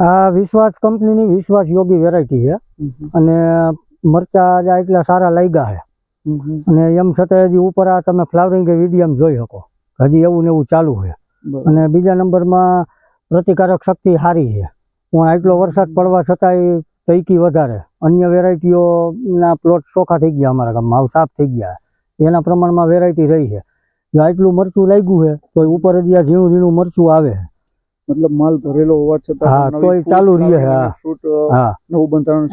આ વિશ્વાસ કંપનીની વિશ્વાસ યોગી વેરાયટી છે. અને મરચા જ એટલા સારા લાગ્યા છે. અને એમ છતાં હજી ઉપર આ તમે ફ્લાવરિંગ વિડીયમ જોઈ શકો. હજી એવું ને એવું ચાલુ છે. અને બીજા નંબરમાં પ્રતિકારક શક્તિ સારી છે. પણ આટલો વરસાદ પડવા છતાંય તૈકી વધારે. અન્ય વેરાયટીઓના પ્લોટ ચોખ્ખા થઈ ગયા અમારા ગામમાં. હાવ સાફ થઈ ગયા. એના પ્રમાણમાં વેરાયટી રહી છે. જો આટલું મરચું લાગ્યું છે તો ઉપર હજી આ ઝીણું ઝીણું મરચું આવે. મતલબ માલ ભરેલો હોવા છતાં હા, ચાલુ રહે, હા. હા. નવું બંધારણ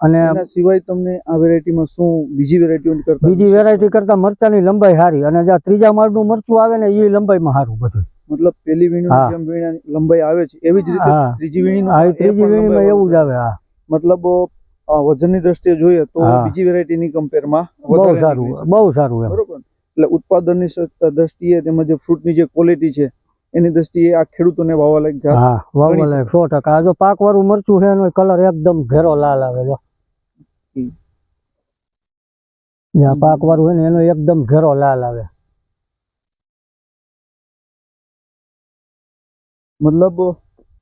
અને એના સિવાય તમને આ વેરાયટીમાં શું બીજી વેરાયટી કરતા બીજી વેરાયટી કરતા મરચાની લંબાઈ સારી અને જે ત્રીજા માળનું મરચું આવે ને એ લંબાઈમાં સારું બધું. મતલબ પેલી વીણી જેમ વીણી લંબાઈ આવે છે એવી જ રીતે ત્રીજી વીણી હા ત્રીજી વીણીમાં એવું જ આવે હા. મતલબ વજનની દ્રષ્ટિએ જોઈએ તો. બીજી વેરાયટીની કમ્પેરમાં બહુ સારું બહુ સારું બરોબર? એટલે ઉત્પાદનની દ્રષ્ટિએ તેમજ ફ્રૂટની જે ક્વોલિટી છે એની દ્રષ્ટિએ આ ખેડૂતોને વાવવા લાયક જાત હા વાવવા લાયક. સો ટકા. આ જો પાક વાળું મરચું છે એનો કલર એકદમ ઘેરો લાલ આવે જો. આ પાક વાળું હોય ને એનો એકદમ ઘેરો લાલ આવે. મતલબ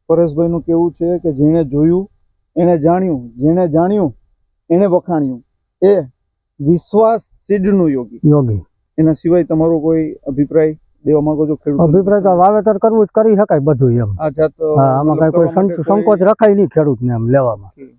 પરેશભાઈનું કેવું છે કે જેણે જોયું એણે જાણ્યું. જેણે જાણ્યું એણે વખાણ્યું. એ વિશ્વાસ સીડનું યોગી. યોગી. એના સિવાય તમારો કોઈ અભિપ્રાય? દેવા માંગો છો ખેડૂત અભિપ્રાય તો વાવેતર કરવું જ કરી શકાય બધું એમ. અચ્છા તો હા આમાં કઈ કોઈ સંકોચ રખાય નહીં ખેડૂતને એમ લેવામાં.